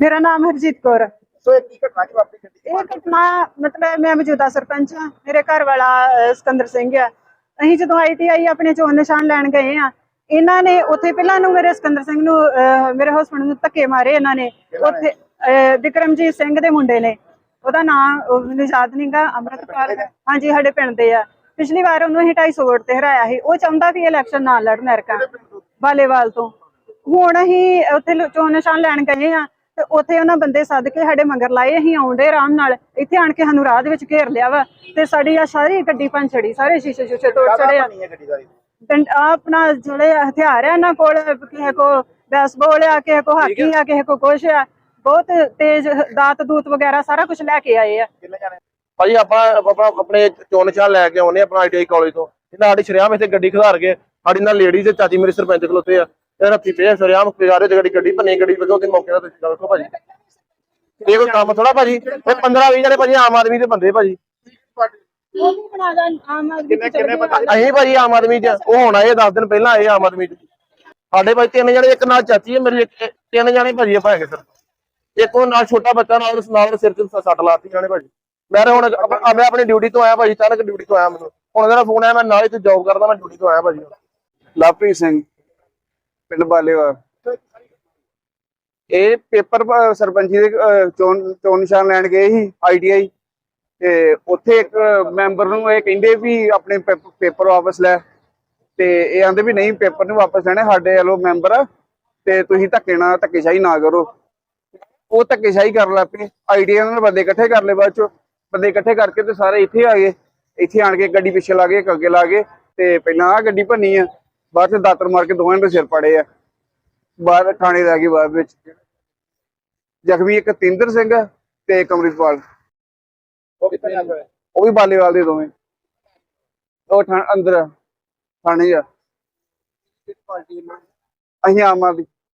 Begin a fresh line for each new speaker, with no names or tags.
ਮੇਰਾ ਨਾਮ ਹਰਜੀਤ ਕੌਰ ਹੈ।
ਸੋ ਇਹ ਕੀ ਘਟਨਾ ਕਿ ਵਾਪਰੀ ਗੱਡੀ
ਇਹ ਘਟਨਾ ਮਤਲਬ ਮੈਂ ਮੌਜੂਦਾ ਸਰਪੰਚ ਹਾਂ ਮੇਰੇ ਘਰ ਵਾਲਾ ਅਹ, ਸਿਕੰਦਰ ਸਿੰਘ ਆ ਅਸੀਂ ਜਦੋਂ ਆਈਟੀਆਈ ਆਪਣੇ ਚੋਣ ਨਿਸ਼ਾਨ ਲੈਣ ਗਏ ਆ ਇਹਨਾਂ ਨੇ ਉੱਥੇ ਪਹਿਲਾਂ ਨੂੰ ਮੇਰੇ ਸਿਕੰਦਰ ਸਿੰਘ ਨੂੰ ਅਹ, ਮੇਰੇ ਹਸਬੰਡ ਨੂੰ ਧੱਕੇ ਮਾਰੇ ਇਹਨਾਂ ਨੇ। ਉੱਥੇ ਅਹ, ਵਿਕਰਮਜੀਤ ਸਿੰਘ ਦੇ ਮੁੰਡੇ ਨੇ। ਉਹਦਾ ਨਾਮ ਮੈਨੂੰ ਯਾਦ ਨਹੀਂਗਾ ਅਮਰਤਪਾਲ ਹਾਂਜੀ ਸਾਡੇ ਪਿੰਡ ਦੇ ਆ। ਪਿਛਲੀ ਵਾਰ ਉਹਨੂੰ ਅਸੀਂ 250 ਵੋਟ ਤੇ ਹਰਾਇਆ ਸੀ। ਉਹ ਚਾਹੁੰਦਾ ਵੀ ਇਲੈਕਸ਼ਨ ਨਾ ਲੜਨ ਐਰਕਾ ਬਾਲੇਵਾਲ ਤੋਂ? ਹੁਣ ਅਸੀਂ ਉੱਥੇ ਲੋ- ਚੋਣ ਨਿਸ਼ਾਨ ਲੈਣ ਗਏ ਆ ਤੇ ਉੱਥੇ ਉਹਨਾਂ ਬੰਦੇ ਸੱਦ ਕੇ ਸਾਡੇ ਮਗਰ ਲਾਏ ਅਸੀਂ ਆਉਂਦੇ ਆਰਾਮ ਨਾਲ। ਇੱਥੇ ਆਣ ਕੇ ਸਾਨੂੰ ਰਾਹ ਦੇ ਵਿੱਚ ਘੇਰ ਲਿਆ ਵਾ ਤੇ ਸਾਡੀ ਆ ਸਾਰੀ ਗੱਡੀ ਪੰਛੜੀ ਸਾਰੇ ਸ਼ੀਸ਼ੇ ਸ਼ੂਸ਼ੇ ਤੋੜ ਛੜੇ ਆ ਡੰਡ- ਆਹ ਆਪਣਾ ਜਿਹੜੇ ਹਥਿਆਰ ਆ ਇਹਨਾਂ ਕੋਲ ਕਿਸੇ ਕੋ ਬੈਸਬਾਲ ਆ ਕਿਸੇ ਕੋ ਹਾਕੀ ਆ ਕਿਸੇ ਕੋ ਕੁਛ ਆ। ਬਹੁਤ ਤੇਜ਼ ਦਾਤ ਦੂਤ ਵਗੈਰਾ ਸਾਰਾ ਕੁਝ ਲੈ ਕੇ ਆਏ ਆ।
ਭਾਜੀ ਆਪਾਂ ਆਪਣਾ ਆਪਣੇ ਚੋਣ ਨਿਸ਼ਾਨ ਲੈ ਕੇ ਆਉਨੇ ਆਪਣਾ ਆਈਟੀਆਈ ਕਾਲਜ ਤੋਂ। ਇਹਨਾਂ ਸਾਡੀ ਸ਼ਰਿਆਮ ਇੱਥੇ ਗੱਡੀ ਖਿਲਾਰ ਕੇ ਸਾਡੀ ਨਾਲ ਲੇਡੀ ਤੇ ਚਾਚੀ ਮੇਰੇ ਸਰਪੰਚ ਖਲੋਤੇ ਆ। ਤੇ ਰੱਤੀ ਪਏ ਸ਼ਰਿਆਮ ਖਿਲਾਰੇ ਤੇ ਗੱਡੀ ਗੱਡੀ ਭੰਨੀ ਗੱਡੀ ਵਗੋ ਤੇ ਮੌਕੇ ਦਾ ਤੁਸੀਂ ਗੱਲ ਕਰੋ ਭਾਜੀ। ਇਹ ਕੋਈ ਕੰਮ ਥੋੜਾ ਭਾਜੀ ਇਹ 15 20 ਜਣੇ ਭਾਜੀ ਆਮ ਆਦਮੀ ਦੇ ਬੰਦੇ ਭਾਜੀ।
ਉਹ ਵੀ ਬਣਾ ਦਾ ਆਮ ਆਦਮੀ
ਕਿੰਨੇ ਕਿੰਨੇ
ਅਸੀਂ ਭਾਜੀ ਆਮ ਆਦਮੀ ਚ ਉਹ ਹੁਣ ਆਏ 10 ਦਿਨ ਪਹਿਲਾਂ ਆਏ ਆਮ ਆਦਮੀ ਚ। ਸਾਡੇ ਭਾਈ ਤਿੰਨ ਜਣੇ ਇੱਕ ਨਾਲ ਚਾਚੀ ਹੈ ਮੇਰੀ ਇੱਕ- ਤਿੰਨ ਜਣੇ ਭਾਜੀ ਆਪਾਂ ਹੈਗੇ ਸਰ। ਇੱਕ ਉਹ ਨਾਲ ਛੋਟਾ ਬੱਚਾ ਨਾਲ ਉਸ ਨਾਲ ਸਿਰ ਤੇ ਸੱਟ ਲਾਤੀ ਜਾਣੇ ਭਾਜੀ। ਮੈਂ ਤਾਂ ਹੁਣ ਮੈਂ ਆਪਣੀ ਡਿਊਟੀ ਤੋਂ ਆਇਆ ਭਾਜੀ ਅਚਾਨਕ ਡਿਊਟੀ ਤੋਂ ਆਇਆ ਮੈਨੂੰ। ਹੁਣ ਮੇਰਾ ਫੋਨ ਆਇਆ ਮੈਂ ਨਾਲ ਹੀ ਤੇ ਜੌਬ ਕਰਦਾ ਮੈਂ ਡਿਊਟੀ ਤੋਂ ਆਇਆ ਭਾਜੀ।
ਲਵਪ੍ਰੀਤ ਸਿੰਘ। ਪਿੰਡ ਬਾਲੇਵਾਲ ਇਹ ਪੇਪਰ ਸਰਪੰਚੀ ਦੇ ਚੋਣ ਚੋਣ ਨਿਸ਼ਾਨ ਲੈਣ ਗਏ ਸੀ ਆਈਟੀਆਈ ਤੇ ਉੱਥੇ ਇੱਕ ਮੈਂਬਰ ਨੂੰ ਇਹ ਕਹਿੰਦੇ ਵੀ ਆਪਣੇ ਪੇਪਰ ਵਾਪਸ ਲੈ। ਤੇ ਇਹ ਆਂਦੇ ਵੀ ਨਹੀਂ, ਪੇਪਰ ਨਹੀਂ ਵਾਪਸ ਲੈਣੇ, ਸਾਡੇ ਵੱਲੋਂ ਮੈਂਬਰ। ਆ ਤੇ ਤੁਸੀਂ ਧੱਕੇ ਨਾਲ, ਧੱਕੇਸ਼ਾਹੀ ਨਾ ਕਰੋ। ਉਹ ਧੱਕੇਸ਼ਾਹੀ ਕਰਨ ਲੱਗ ਪਏ। ਆਈਟੀਆਈ ਨਾਲ ਬੰਦੇ ਇਕੱਠੇ ਕਰ ਲਏ ਬਾਅਦ ਚ। ਬੰਦੇ ਇਕੱਠੇ ਕਰਕੇ ਤੇ ਸਾਰੇ ਇੱਥੇ ਆ ਗਏ। ਇੱਥੇ ਆਣ ਕੇ ਗੱਡੀ ਪਿੱਛੇ ਲਾ ਕੇ ਅੱਗੇ ਲਾ ਗਏ। ਤੇ ਪਹਿਲਾਂ ਆ ਗੱਡੀ ਭੰਨੀ ਆ। ਬਾਅਦ ਚ ਦਾਤਰ ਮਾਰ ਕੇ ਦੋਵਾਂ ਦੇ ਸਿਰ ਪੜੇ ਆ। ਬਾਹਰ ਥਾਣੇ ਦਾ ਗਏ ਬਾਅਦ ਵਿੱਚ। ਜ਼ਖਮੀ ਇੱਕ ਤਿੰਦਰ ਸਿੰਘ ਤੇ ਇੱਕ ਅੰਮ੍ਰਿਤਪਾਲ। ਉਹ ਵੀ ਬਾਲੇਵਾਲ ਦੇ ਦੋਵੇਂ। ਉਹ ਥਾਣ ਅੰਦਰ ਆ, ਥਾਣੇ ਆ? ਅਸੀਂ ਆਮ ਆਦਮੀ।